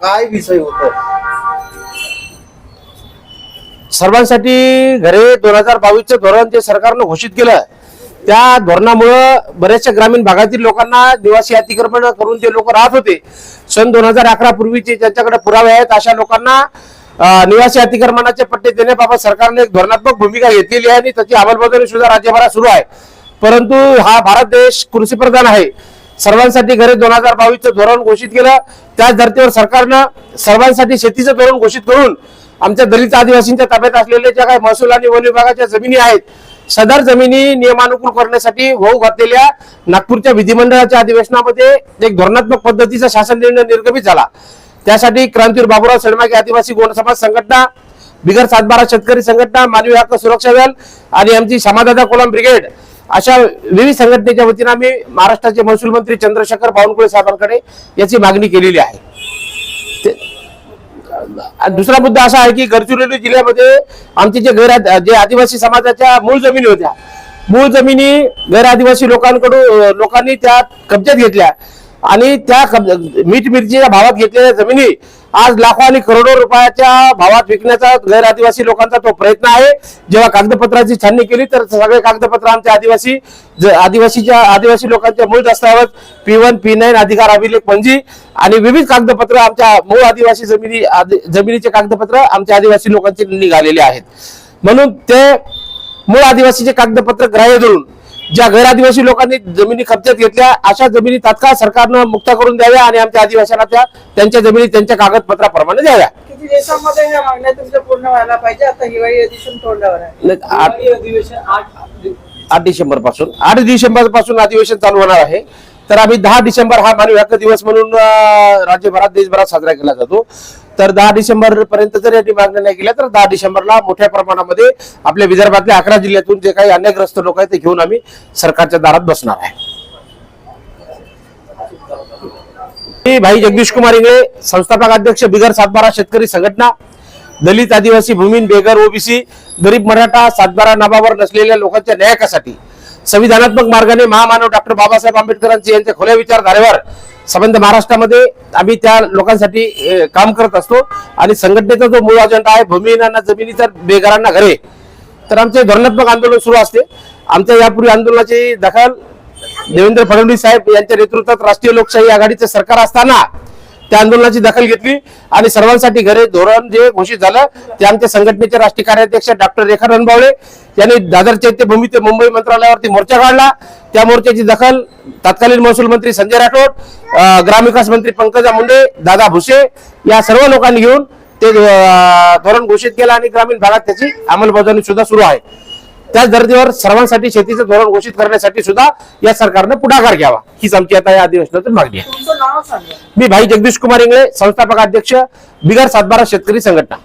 काय विषय होतो? सर्वांसाठी घरे दोन हजार बावीसचं धोरण जे सरकारनं घोषित केलं त्या धोरणामुळं बऱ्याचशा ग्रामीण भागातील लोकांना निवासी अतिक्रमण करून जे लोक राहत होते सन दोन हजार अकरा पूर्वीचे ज्यांच्याकडे पुरावे आहेत अशा लोकांना निवासी अतिक्रमणाचे पट्टे देण्याबाबत सरकारने एक धोरणात्मक भूमिका घेतलेली आहे आणि त्याची अंमलबजावणी सुद्धा राज्यभरात सुरू आहे. परंतु हा भारत देश कृषीप्रधान आहे. सर्वांसाठी घरे दोन हजार बावीसचं धोरण घोषित केलं. त्याच धर्तीवर सरकारनं सर्वांसाठी शेतीचं धोरण घोषित करून आमच्या दलित आदिवासींच्या ताब्यात असलेल्या ज्या काही महसूल आणि वन विभागाच्या जमिनी आहेत सदर जमिनी नियमानुकूल करण्यासाठी होऊ घातलेल्या नागपूरच्या विधिमंडळाच्या अधिवेशनामध्ये एक धोरणात्मक पद्धतीचा शासन निर्णय निर्गमित झाला. त्यासाठी क्रांतीवीर बाबुराव सडमागे आदिवासी गोंड समाज संघटना बिगर सातबारा शेतकरी संघटना मानवी हक्क सुरक्षा दल आणि आमची समादादा कोलम ब्रिगेड अशा विविध संघटनेच्या वतीनं आम्ही महाराष्ट्राचे महसूल मंत्री चंद्रशेखर बावनकुळे साहेबांकडे याची मागणी केलेली आहे. ते- दुसरा मुद्दा असा आहे की गडचिरोली जिल्ह्यामध्ये आमचे जे गैर जे आदिवासी समाजाच्या मूळ जमिनी होत्या मूळ जमिनी गैर आदिवासी लोकांकडून लोकांनी त्या कब्जात घेतल्या. आणि त्या मीठ मिरचीच्या भावात घेतलेल्या जमिनी आज लाखो आणि करोडो रुपयाच्या भावात विकण्याचा गैर आदिवासी लोकांचा तो प्रयत्न आहे. जेव्हा कागदपत्राची छाननी केली तर सगळे कागदपत्र आमच्या आदिवासी ज- आदिवासीच्या आदिवासी लोकांच्या मूळ दस्तावेज पी वन पी नाईन अधिकार अभिलेख पंजी आणि विविध कागदपत्र आमच्या मूळ आदिवासी जमिनी आदि- जमिनीचे कागदपत्र आमच्या आदिवासी लोकांचे निघालेले आहेत. म्हणून ते मूळ आदिवासीचे कागदपत्र ग्राह्य धरून ज्या गैर आदिवासी लोकांनी जमिनी कब्जात घेतल्या अशा जमिनी तात्काळ सरकारनं मुक्त करून द्याव्या आणि आमच्या आदिवासींना त्या त्यांच्या जमिनी त्यांच्या कागदपत्राप्रमाणे द्याव्या. किती दिवसामध्ये ह्या मागण्या तुमच्या पूर्ण व्हायला पाहिजे? आता हिवाळी अधिवेशन तोंडावर आहे. आठ हिवाळी अधिवेशन आठ आठ डिसेंबरपासून आठ डिसेंबरपासून अधिवेशन चालू होणार आहे. तर आम्ही दहा डिसेंबर हा मानवी हक्क दिवस म्हणून अं, राज्यभरात देशभरात साजरा केला जातो. तर दहा डिसेंबर पर्यंत जर यांनी मागण्या नाही केल्या तर दहा डिसेंबरला मोठ्या प्रमाणामध्ये आपल्या विदर्भातल्या अकरा जिल्ह्यातून जे काही अन्यग्रस्त लोक आहेत ते घेऊन आम्ही सरकारच्या दारात बसणार आहे. मी भाई जगदीश कुमार इंगळे संस्थापक अध्यक्ष बिगर सातबारा शेतकरी संघटना दलित आदिवासी भूमीन बेघर ओबीसी गरीब मराठा सातबारा नाबावर नसलेल्या लोकांच्या न्यायकासाठी संविधानात्मक मार्गाने महामानव डॉक्टर बाबासाहेब आंबेडकरांचे यांच्या खुल्या विचारधारेवर संबंध महाराष्ट्रामध्ये आम्ही त्या लोकांसाठी काम करत असतो. आणि संघटनेचा जो मूळ अजेंडा आहे भूमिहीनांना जमिनी तर बेघरांना घरे. तर आमचे धोरणात्मक आंदोलन सुरू असते. आमच्या यापूर्वी आंदोलनाची दखल देवेंद्र फडणवीस साहेब यांच्या नेतृत्वात राष्ट्रीय लोकशाही आघाडीचे सरकार असताना त्या आंदोलनाची दखल घेतली आणि सर्वांसाठी घरे धोरण जे घोषित झालं ते आमच्या संघटनेचे राष्ट्रीय कार्याध्यक्ष डॉक्टर रेखा रणबावळे यांनी दादर चैत्यभूमी ते मुंबई मंत्रालयावरती मोर्चा काढला. त्या मोर्चाची दखल तत्कालीन महसूल मंत्री संजय राठोड ग्रामविकास मंत्री पंकजा मुंडे दादा भुसे या सर्व लोकांनी घेऊन ते धोरण घोषित केलं आणि ग्रामीण भागात त्याची अंमलबजावणी सुद्धा सुरू आहे. त्याच धर्तीवर सर्वांसाठी शेतीचं धोरण घोषित करण्यासाठी सुद्धा या सरकारनं पुढाकार घ्यावा. हीच आमची आता या अधिवेशनातून मागणी आहे. मी भाई जगदीश कुमार इंगळे संस्थापक अध्यक्ष बिगर सातबारा शेतकरी संघटना.